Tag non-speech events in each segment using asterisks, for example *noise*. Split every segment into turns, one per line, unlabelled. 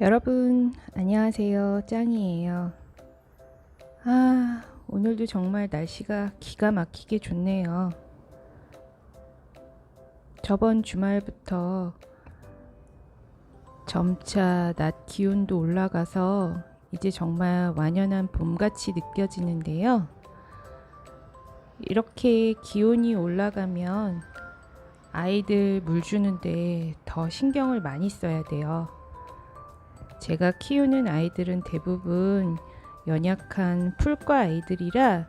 여러분, 안녕하세요. 짱이에요. 아, 오늘도 정말 날씨가 기가 막히게 좋네요. 저번 주말부터 점차 낮 기온도 올라가서 이제 정말 완연한 봄같이 느껴지는데요. 이렇게 기온이 올라가면 아이들 물 주는데 더 신경을 많이 써야 돼요. 제가 키우는 아이들은 대부분 연약한 풀과 아이들이라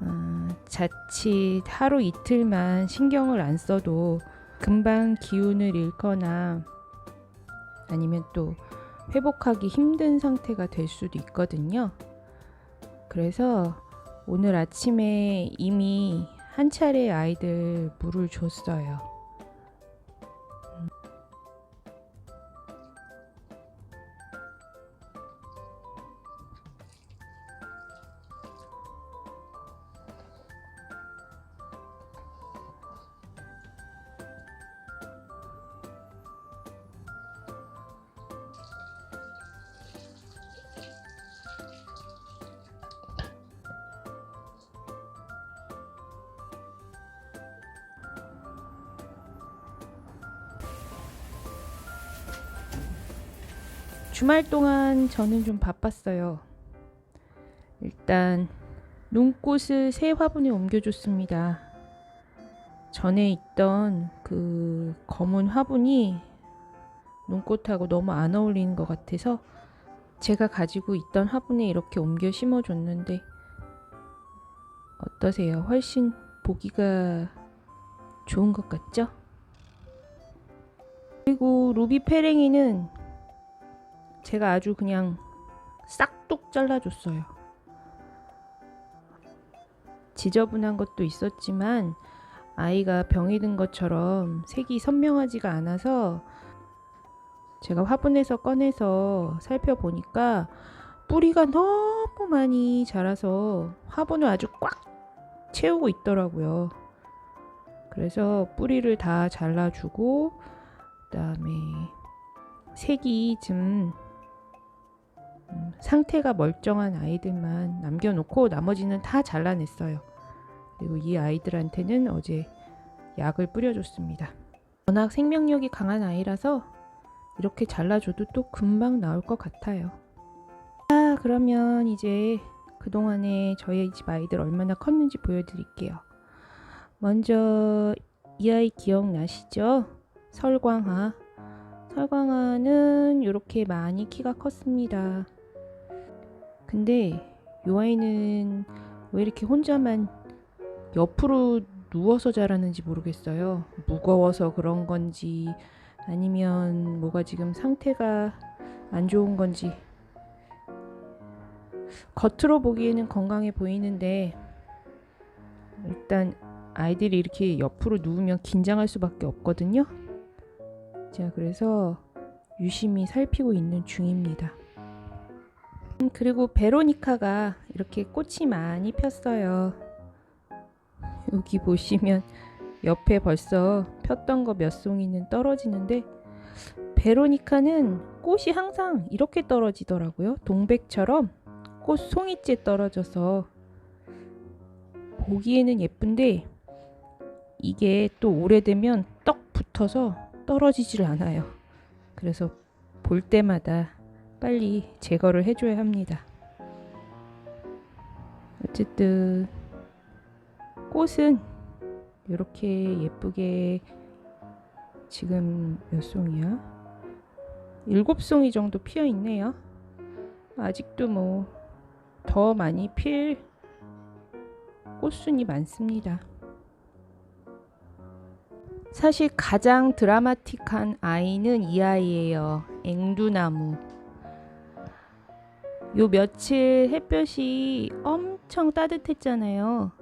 어, 자칫 하루 이틀만 신경을 안 써도 금방 기운을 잃거나 아니면 또 회복하기 힘든 상태가 될 수도 있거든요. 그래서 오늘 아침에 이미 한 차례 아이들 물을 줬어요. 주말 동안 저는 좀 바빴어요. 일단 눈꽃을 새 화분에 옮겨줬습니다. 전에 있던 그 검은 화분이 눈꽃하고 너무 안 어울리는 것 같아서 제가 가지고 있던 화분에 이렇게 옮겨 심어줬는데 어떠세요? 훨씬 보기가 좋은 것 같죠? 그리고 루비 페랭이는 제가 아주 그냥 싹둑 잘라줬어요. 지저분한 것도 있었지만 아이가 병이 든 것처럼 색이 선명하지가 않아서 제가 화분에서 꺼내서 살펴보니까 뿌리가 너무 많이 자라서 화분을 아주 꽉 채우고 있더라고요. 그래서 뿌리를 다 잘라주고 그다음에 색이 좀 음, 상태가 멀쩡한 아이들만 남겨놓고 나머지는 다 잘라냈어요. 그리고 이 아이들한테는 어제 약을 뿌려줬습니다. 워낙 생명력이 강한 아이라서 이렇게 잘라줘도 또 금방 나올 것 같아요. 자, 그러면 이제 그동안에 저희 집 아이들 얼마나 컸는지 보여드릴게요. 먼저 이 아이 기억나시죠? 설광아. 설광아는 이렇게 많이 키가 컸습니다. 근데 이 아이는 왜 이렇게 혼자만 옆으로 누워서 자라는지 모르겠어요. 무거워서 그런 건지 아니면 뭐가 지금 상태가 안 좋은 건지 겉으로 보기에는 건강해 보이는데 일단 아이들이 이렇게 옆으로 누우면 긴장할 수밖에 없거든요. 자, 그래서 유심히 살피고 있는 중입니다. 음, 그리고 베로니카가 이렇게 꽃이 많이 폈어요. 여기 보시면 옆에 벌써 폈던 거 몇 송이는 떨어지는데 베로니카는 꽃이 항상 이렇게 떨어지더라고요. 동백처럼 꽃 송이째 떨어져서 보기에는 예쁜데 이게 또 오래되면 떡 붙어서 떨어지질 않아요. 그래서 볼 때마다 빨리 제거를 해줘야 합니다. 어쨌든 꽃은 이렇게 예쁘게 지금 몇 송이야? 일곱 송이 정도 피어 있네요. 아직도 뭐 더 많이 필 꽃순이 많습니다. 사실 가장 드라마틱한 아이는 이 아이예요. 앵두나무. 요 며칠 햇볕이 엄청 따뜻했잖아요.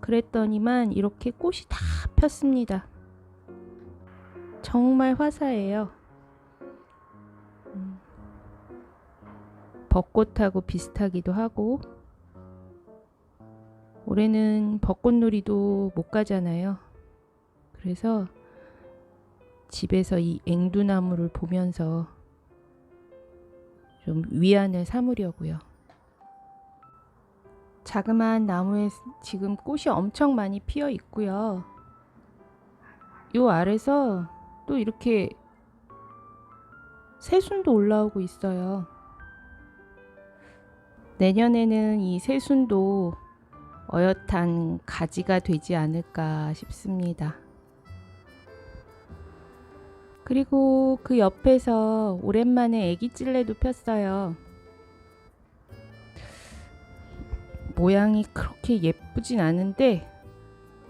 그랬더니만 이렇게 꽃이 다 폈습니다. 정말 화사해요. 음. 벚꽃하고 비슷하기도 하고 올해는 벚꽃놀이도 못 가잖아요. 그래서 집에서 이 앵두나무를 보면서 좀 위안을 삼으려고요. 자그마한 나무에 지금 꽃이 엄청 많이 피어 있고요. 요 아래서 또 이렇게 새순도 올라오고 있어요. 내년에는 이 새순도 어엿한 가지가 되지 않을까 싶습니다. 그리고 그 옆에서 오랜만에 애기 찔레도 폈어요. 모양이 그렇게 예쁘진 않은데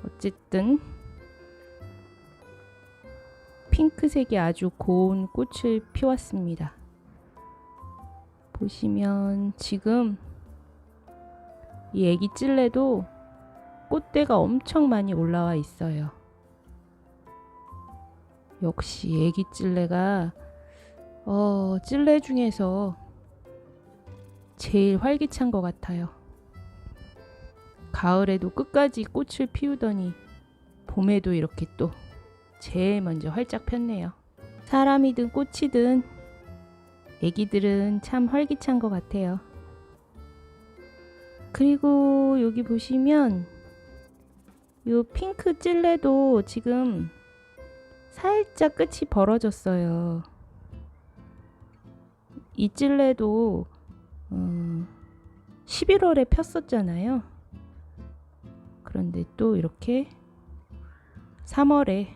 어쨌든 핑크색이 아주 고운 꽃을 피웠습니다. 보시면 지금 이 애기 찔레도 꽃대가 엄청 많이 올라와 있어요. 역시 애기 찔레가 어, 찔레 중에서 제일 활기찬 것 같아요. 가을에도 끝까지 꽃을 피우더니 봄에도 이렇게 또 제일 먼저 활짝 폈네요. 사람이든 꽃이든 애기들은 참 활기찬 것 같아요. 그리고 여기 보시면 요 핑크 찔레도 지금 살짝 끝이 벌어졌어요. 이 찔레도 음, 11월에 폈었잖아요. 그런데 또 이렇게 3월에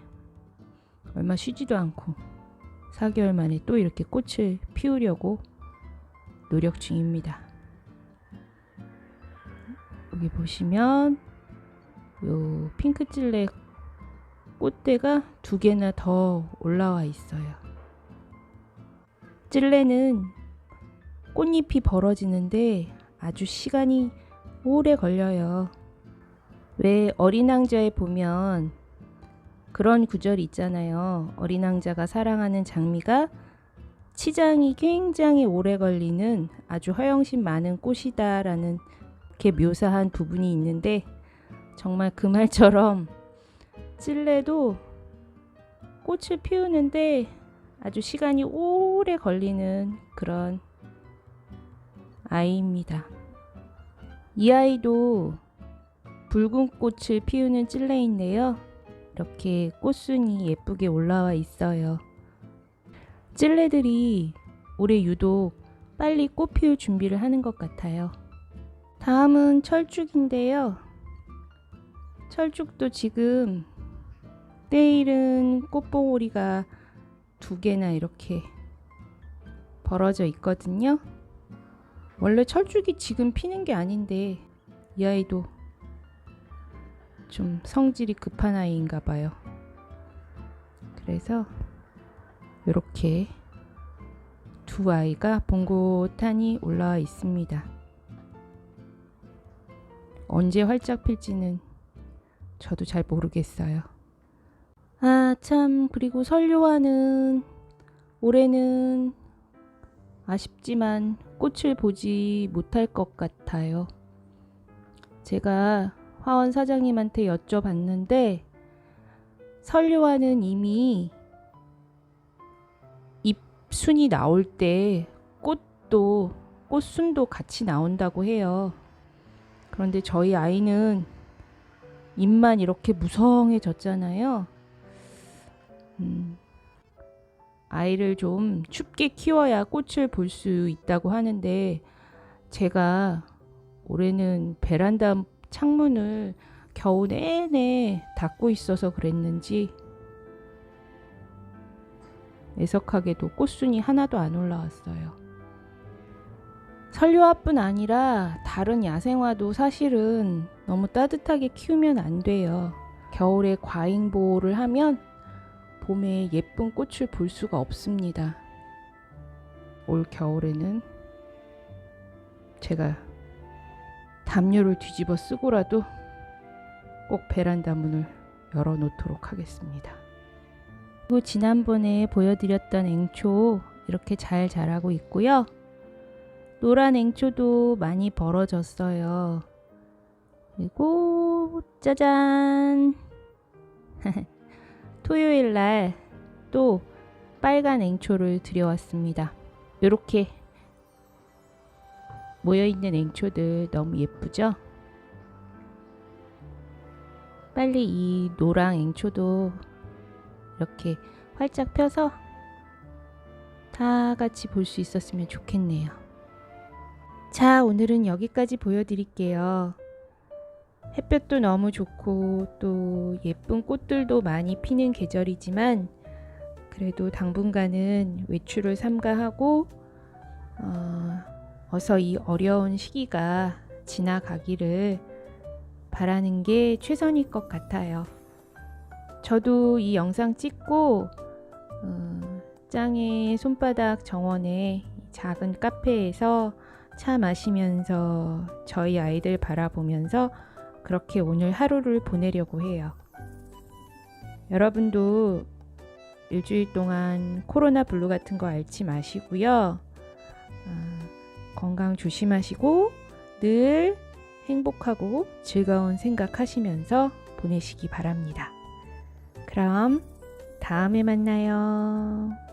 얼마 쉬지도 않고 4개월 만에 또 이렇게 꽃을 피우려고 노력 중입니다. 여기 보시면 요 핑크 찔레 꽃대가 두 개나 더 올라와 있어요. 찔레는 꽃잎이 벌어지는데 아주 시간이 오래 걸려요. 왜 어린 왕자에 보면 그런 구절이 있잖아요. 어린 왕자가 사랑하는 장미가 치장이 굉장히 오래 걸리는 아주 허영심 많은 꽃이다라는 이렇게 묘사한 부분이 있는데 정말 그 말처럼 찔레도 꽃을 피우는데 아주 시간이 오래 걸리는 그런 아이입니다. 이 아이도 붉은 꽃을 피우는 찔레인데요. 이렇게 꽃순이 예쁘게 올라와 있어요. 찔레들이 올해 유독 빨리 꽃 피울 준비를 하는 것 같아요. 다음은 철쭉인데요. 철쭉도 지금 때일은 꽃봉오리가 두 개나 이렇게 벌어져 있거든요. 원래 철쭉이 지금 피는 게 아닌데 이 아이도 좀 성질이 급한 아이인가 봐요. 그래서 이렇게 두 아이가 봉고탄이 올라와 있습니다. 언제 활짝 필지는 저도 잘 모르겠어요. 아, 참, 그리고 설료화는 올해는 아쉽지만 꽃을 보지 못할 것 같아요. 제가 화원 사장님한테 여쭤봤는데 설료화는 이미 잎순이 나올 때 꽃도 꽃순도 같이 나온다고 해요. 그런데 저희 아이는 잎만 이렇게 무성해졌잖아요. 음, 아이를 좀 춥게 키워야 꽃을 볼 수 있다고 하는데 제가 올해는 베란다 창문을 겨우 내내 닫고 있어서 그랬는지 애석하게도 꽃순이 하나도 안 올라왔어요. 설료화뿐 아니라 다른 야생화도 사실은 너무 따뜻하게 키우면 안 돼요. 겨울에 과잉 보호를 하면 봄에 예쁜 꽃을 볼 수가 없습니다. 올 겨울에는 제가 담요를 뒤집어 쓰고라도 꼭 베란다 문을 열어 놓도록 하겠습니다. 그리고 지난번에 보여드렸던 앵초 이렇게 잘 자라고 있고요. 노란 앵초도 많이 벌어졌어요. 그리고 짜잔! *laughs* 토요일 날 또 빨간 앵초를 들여왔습니다. 이렇게 모여있는 앵초들 너무 예쁘죠? 빨리 이 노랑 앵초도 이렇게 활짝 펴서 다 같이 볼 수 있었으면 좋겠네요. 자, 오늘은 여기까지 보여드릴게요. 햇볕도 너무 좋고 또 예쁜 꽃들도 많이 피는 계절이지만 그래도 당분간은 외출을 삼가하고 어, 어서 이 어려운 시기가 지나가기를 바라는 게 최선일 것 같아요. 저도 이 영상 찍고 어, 짱의 손바닥 정원의 작은 카페에서 차 마시면서 저희 아이들 바라보면서 그렇게 오늘 하루를 보내려고 해요. 여러분도 일주일 동안 코로나 블루 같은 거 앓지 마시고요. 어, 건강 조심하시고 늘 행복하고 즐거운 생각하시면서 보내시기 바랍니다. 그럼 다음에 만나요.